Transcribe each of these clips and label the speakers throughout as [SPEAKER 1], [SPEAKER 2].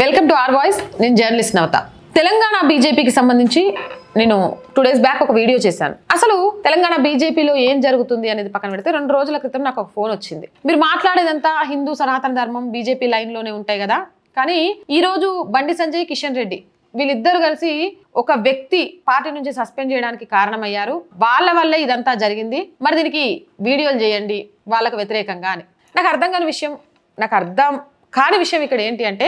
[SPEAKER 1] Welcome to R voice నేను journalist Navatha. Telangana బీజేపీకి సంబంధించి నేను టూ డేస్ బ్యాక్ ఒక వీడియో చేశాను. అసలు తెలంగాణ బీజేపీలో ఏం జరుగుతుంది అనేది పక్కన పెడితే రెండు రోజుల క్రితం నాకు ఒక ఫోన్ వచ్చింది. మీరు మాట్లాడేదంతా హిందూ సనాతన ధర్మం బీజేపీ లైన్లోనే ఉంటాయి కదా. కానీ ఈరోజు బండి సంజయ్ కిషన్ రెడ్డి వీళ్ళిద్దరు కలిసి ఒక వ్యక్తి పార్టీ నుంచి సస్పెండ్ చేయడానికి కారణమయ్యారు. వాళ్ళ వల్లే ఇదంతా జరిగింది. మరి దీనికి వీడియోలు చేయండి. వాళ్ళకు వ్యతిరేకంగా అని. నాకు అర్థం కాని విషయం నాకు అర్థం కాని విషయం ఇక్కడ ఏంటి అంటే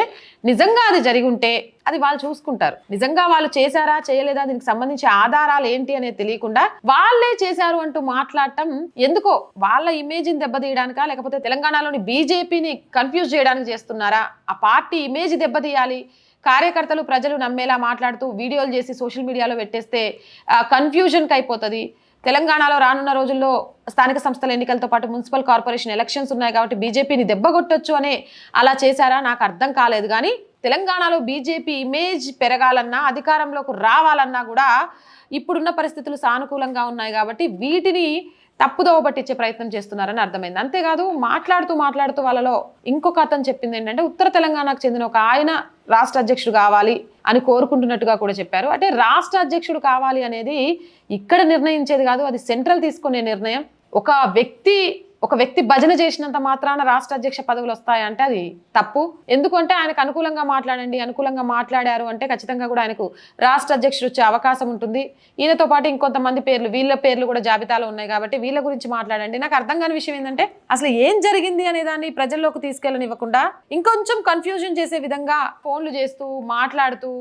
[SPEAKER 1] నిజంగా అది జరిగి ఉంటే అది వాళ్ళు చూసుకుంటారు. నిజంగా వాళ్ళు చేశారా చేయలేదా దీనికి సంబంధించి ఆధారాలు ఏంటి అనేది తెలియకుండా వాళ్ళే చేశారు అంటూ మాట్లాడటం ఎందుకో? వాళ్ళ ఇమేజ్ని దెబ్బతీయడానికా లేకపోతే తెలంగాణలోని బీజేపీని కన్ఫ్యూజ్ చేయడానికి చేస్తున్నారా? ఆ పార్టీ ఇమేజ్ దెబ్బతీయాలి. కార్యకర్తలు ప్రజలు నమ్మేలా మాట్లాడుతూ వీడియోలు చేసి సోషల్ మీడియాలో పెట్టేస్తే కన్ఫ్యూజన్కి అయిపోతుంది తెలంగాణలో రానున్న రోజుల్లో స్థానిక సంస్థల ఎన్నికలతో పాటు మున్సిపల్ కార్పొరేషన్ ఎలక్షన్స్ ఉన్నాయి కాబట్టి బీజేపీని దెబ్బగొట్టొచ్చు అనే అలా చేశారా? నాకు అర్థం కాలేదు. కానీ తెలంగాణలో బీజేపీ ఇమేజ్ పెరగాలన్నా అధికారంలోకి రావాలన్నా కూడా ఇప్పుడున్న పరిస్థితులు సానుకూలంగా ఉన్నాయి కాబట్టి వీటిని తప్పుదోవ పట్టించే ప్రయత్నం చేస్తున్నారని అర్థమైంది. అంతేకాదు మాట్లాడుతూ మాట్లాడుతూ వాళ్ళలో ఇంకొక అతను చెప్పింది ఏంటంటే ఉత్తర తెలంగాణకు చెందిన ఒక ఆయన రాష్ట్ర అధ్యక్షుడు కావాలి అని కోరుకుంటున్నట్టుగా కూడా చెప్పారు. అంటే రాష్ట్ర అధ్యక్షుడు కావాలి అనేది ఇక్కడ నిర్ణయించేది కాదు అది సెంట్రల్ తీసుకునే నిర్ణయం. ఒక వ్యక్తి ఒక వ్యక్తి భజన చేసినంత మాత్రాన రాష్ట్ర అధ్యక్ష పదవులు వస్తాయంటే అది తప్పు. ఎందుకంటే ఆయనకు అనుకూలంగా మాట్లాడండి అనుకూలంగా మాట్లాడారు అంటే ఖచ్చితంగా కూడా ఆయనకు రాష్ట్ర అధ్యక్షుడు వచ్చే అవకాశం ఉంటుంది. ఈయనతో పాటు ఇంకొంతమంది పేర్లు వీళ్ళ పేర్లు కూడా జాబితాలో ఉన్నాయి కాబట్టి వీళ్ళ గురించి మాట్లాడండి. నాకు అర్థం కాని విషయం ఏంటంటే అసలు ఏం జరిగింది అనే దాన్ని ప్రజల్లోకి తీసుకెళ్ళనివ్వకుండా ఇంకొంచెం కన్ఫ్యూజన్ చేసే విధంగా ఫోన్లు చేస్తూ మాట్లాడుతూ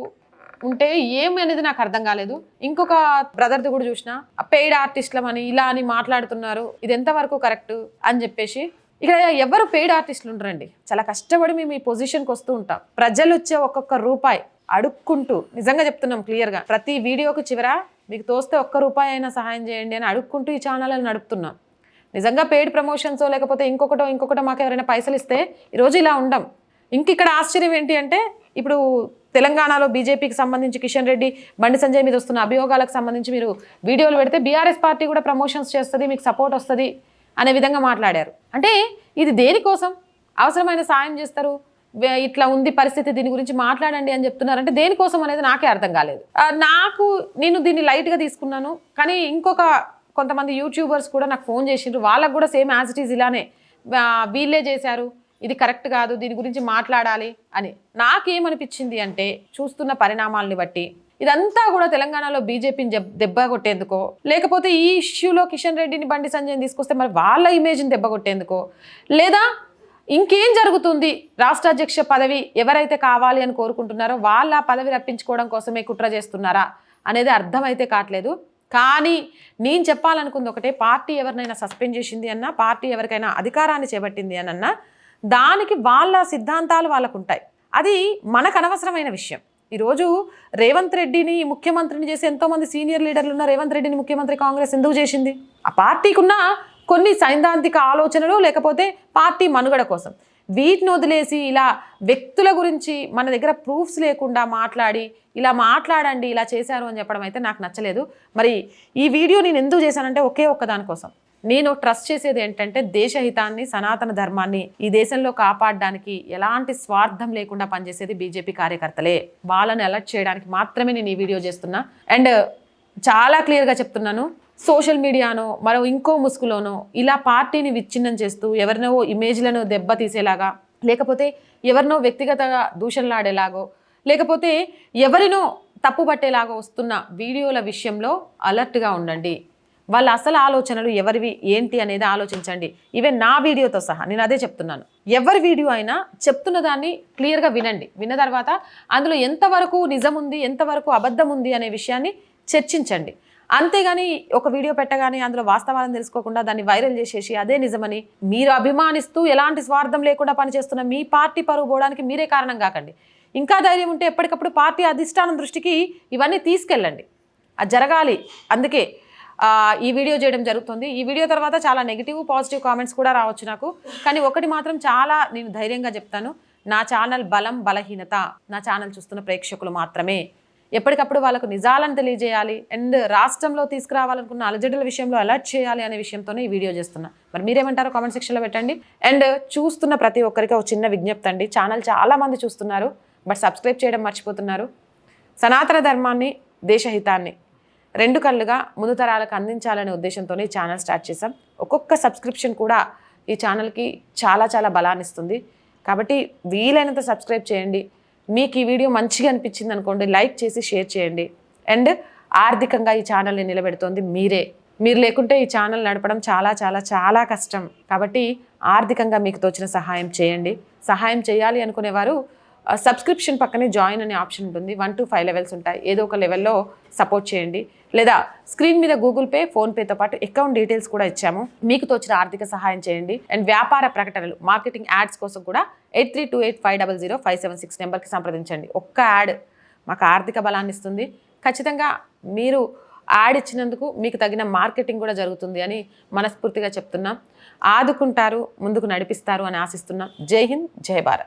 [SPEAKER 1] ఉంటే ఏమి అనేది నాకు అర్థం కాలేదు. ఇంకొక బ్రదర్ది కూడా చూసిన పెయిడ్ ఆర్టిస్ట్లమని ఇలా అని మాట్లాడుతున్నారు ఇది ఎంతవరకు కరెక్ట్? అని చెప్పేసి ఇక్కడ ఎవరు పెయిడ్ ఆర్టిస్టులు ఉంటారండి చాలా కష్టపడి మేము ఈ పొజిషన్కి వస్తూ ఉంటాం. ప్రజలు వచ్చే ఒక్కొక్క రూపాయి అడుక్కుంటూ నిజంగా చెప్తున్నాం క్లియర్గా ప్రతి వీడియోకు చివర మీకు తోస్తే ఒక్క రూపాయి అయినా సహాయం చేయండి అని అడుక్కుంటూ ఈ ఛానల్ నడుపుతున్నాం. నిజంగా పెయిడ్ ప్రమోషన్స్ లేకపోతే ఇంకొకటో ఇంకొకటో మాకు ఎవరైనా పైసలు ఇస్తే ఈరోజు ఇలా ఉండం. ఇంక ఇక్కడ ఆశ్చర్యం ఏంటి అంటే ఇప్పుడు తెలంగాణలో బీజేపీకి సంబంధించి కిషన్ రెడ్డి బండి సంజయ్ మీద వస్తున్న అభియోగాలకు సంబంధించి మీరు వీడియోలు పెడితే బీఆర్ఎస్ పార్టీ కూడా ప్రమోషన్స్ చేస్తుంది మీకు సపోర్ట్ వస్తుంది అనే విధంగా మాట్లాడారు. అంటే ఇది దేనికోసం? అవసరమైన సాయం చేస్తారు? ఇట్లా ఉంది పరిస్థితి దీని గురించి మాట్లాడండి అని చెప్తున్నారు. అంటే దేనికోసం అనేది నాకే అర్థం కాలేదు. నాకు నేను దీన్ని లైట్గా తీసుకున్నాను. కానీ ఇంకొక కొంతమంది యూట్యూబర్స్ కూడా నాకు ఫోన్ చేసిండ్రు. వాళ్ళకు కూడా సేమ్ యాజ్ ఇట్ ఈజ్ ఇలానే వీళ్ళే చేశారు. ఇది కరెక్ట్ కాదు దీని గురించి మాట్లాడాలి అని నాకేమనిపించింది అంటే చూస్తున్న పరిణామాలని బట్టి ఇదంతా కూడా తెలంగాణలో బీజేపీని దెబ్బ కొట్టేందుకో లేకపోతే ఈ ఇష్యూలో కిషన్ రెడ్డిని బండి సంజయ్ని తీసుకొస్తే మరి వాళ్ళ ఇమేజ్ని దెబ్బ కొట్టేందుకో లేదా ఇంకేం జరుగుతుంది? రాష్ట్ర అధ్యక్ష పదవి ఎవరైతే కావాలి అని కోరుకుంటున్నారో వాళ్ళ పదవి రప్పించుకోవడం కోసమే కుట్ర చేస్తున్నారా అనేది అర్థమైతే కావట్లేదు కానీ నేను చెప్పాలనుకుంది ఒకటే పార్టీ ఎవరినైనా సస్పెండ్ చేసింది అన్నా పార్టీ ఎవరికైనా అధికారాన్ని చేపట్టింది అని అన్నా దానికి వాళ్ళ సిద్ధాంతాలు వాళ్ళకు ఉంటాయి అది మనకు అనవసరమైన విషయం. ఈరోజు రేవంత్ రెడ్డిని ముఖ్యమంత్రిని చేసి ఎంతోమంది సీనియర్ లీడర్లు ఉన్న రేవంత్ రెడ్డిని ముఖ్యమంత్రి కాంగ్రెస్ ఎందుకు చేసింది? ఆ పార్టీకి ఉన్న కొన్ని సైద్ధాంతిక ఆలోచనలు లేకపోతే పార్టీ మనుగడ కోసం. వీటిని వదిలేసి ఇలా వ్యక్తుల గురించి మన దగ్గర ప్రూఫ్స్ లేకుండా మాట్లాడి ఇలా మాట్లాడండి ఇలా చేశారు అని చెప్పడం అయితే నాకు నచ్చలేదు. మరి ఈ వీడియో నేను ఎందుకు చేశానంటే ఒకే ఒక్క దానికోసం నేను ట్రస్ట్ చేసేది ఏంటంటే దేశహితాన్ని సనాతన ధర్మాన్ని ఈ దేశంలో కాపాడడానికి ఎలాంటి స్వార్థం లేకుండా పనిచేసేది బీజేపీ కార్యకర్తలే. వాళ్ళని అలర్ట్ చేయడానికి మాత్రమే నేను ఈ వీడియో చేస్తున్నా. అండ్ చాలా క్లియర్గా చెప్తున్నాను సోషల్ మీడియానో మరో ఇంకో ముసుగులోనో ఇలా పార్టీని విచ్ఛిన్నం చేస్తూ ఎవరినో ఇమేజ్లను దెబ్బతీసేలాగా లేకపోతే ఎవరినో వ్యక్తిగతంగా దూషణలాడేలాగో లేకపోతే ఎవరినో తప్పుపట్టేలాగా వస్తున్న వీడియోల విషయంలో అలర్ట్గా ఉండండి. వాళ్ళ అసలు ఆలోచనలు ఎవరివి ఏంటి అనేది ఆలోచించండి. ఈవెన్ నా వీడియోతో సహా నేను అదే చెప్తున్నాను. ఎవరి వీడియో అయినా చెప్తున్న దాన్ని క్లియర్గా వినండి. విన్న తర్వాత అందులో ఎంతవరకు నిజం ఉంది ఎంతవరకు అబద్ధం ఉంది అనే విషయాన్ని చర్చించండి. అంతేగాని ఒక వీడియో పెట్టగానే అందులో వాస్తవాలను తెలుసుకోకుండా దాన్ని వైరల్ చేసేసి అదే నిజమని మీరు అభిమానిస్తూ ఎలాంటి స్వార్థం లేకుండా పనిచేస్తున్న మీ పార్టీ పరువు పోవడానికి మీరే కారణం కాకండి. ఇంకా ధైర్యం ఉంటే ఎప్పటికప్పుడు పార్టీ అధిష్టానం దృష్టికి ఇవన్నీ తీసుకెళ్ళండి. అది జరగాలి. అందుకే ఈ వీడియో చేయడం జరుగుతుంది. ఈ వీడియో తర్వాత చాలా నెగిటివ్ పాజిటివ్ కామెంట్స్ కూడా రావచ్చు నాకు. కానీ ఒకటి మాత్రం చాలా నేను ధైర్యంగా చెప్తాను. నా ఛానల్ బలం బలహీనత. నా ఛానల్ చూస్తున్న ప్రేక్షకులు మాత్రమే. ఎప్పటికప్పుడు వాళ్ళకు నిజాలను తెలియజేయాలి. అండ్ రాష్ట్రంలో తీసుకురావాలనుకున్న అలజడుల విషయంలో అలర్ట్ చేయాలి అనే విషయంతోనే ఈ వీడియో చేస్తున్నా. మరి మీరేమంటారో కామెంట్ సెక్షన్లో పెట్టండి. అండ్ చూస్తున్న ప్రతి ఒక్కరికి ఒక చిన్న విజ్ఞప్తి అండి. ఛానల్ చాలామంది చూస్తున్నారు బట్ సబ్స్క్రైబ్ చేయడం మర్చిపోతున్నారు. సనాతన ధర్మాన్ని దేశహితాన్ని రెండు కళ్ళుగా ముందు తరాలకు అందించాలనే ఉద్దేశంతోనే ఈ ఛానల్ స్టార్ట్ చేశాం. ఒక్కొక్క సబ్స్క్రిప్షన్ కూడా ఈ ఛానల్కి చాలా చాలా బలాన్ని ఇస్తుంది. కాబట్టి వీలైనంత సబ్స్క్రైబ్ చేయండి. మీకు ఈ వీడియో మంచిగా అనిపించింది అనుకోండి లైక్ చేసి షేర్ చేయండి. అండ్ ఆర్థికంగా ఈ ఛానల్ని నిలబెడుతోంది మీరే. మీరు లేకుంటే ఈ ఛానల్ నడపడం చాలా చాలా చాలా కష్టం. కాబట్టి ఆర్థికంగా మీకు తోచిన సహాయం చేయండి. సహాయం చేయాలి అనుకునేవారు సబ్స్క్రిప్షన్ పక్కనే జాయిన్ అనే ఆప్షన్ ఉంటుంది. వన్ టు ఫైవ్ లెవెల్స్ ఉంటాయి. ఏదో ఒక లెవెల్లో సపోర్ట్ చేయండి. లేదా స్క్రీన్ మీద గూగుల్ పే ఫోన్పేతో పాటు అకౌంట్ డీటెయిల్స్ కూడా ఇచ్చాము. మీకు తోచిన ఆర్థిక సహాయం చేయండి. అండ్ వ్యాపార ప్రకటనలు మార్కెటింగ్ యాడ్స్ కోసం కూడా eight three two eight five double zero five seven six నెంబర్కి సంప్రదించండి. ఒక్క యాడ్ మాకు ఆర్థిక బలాన్ని ఇస్తుంది. ఖచ్చితంగా మీరు యాడ్ ఇచ్చినందుకు మీకు తగిన మార్కెటింగ్ కూడా జరుగుతుంది అని మనస్ఫూర్తిగా చెప్తున్నాం. ఆదుకుంటారు ముందుకు నడిపిస్తారు అని ఆశిస్తున్నాం. జై హింద్ జై భారత్.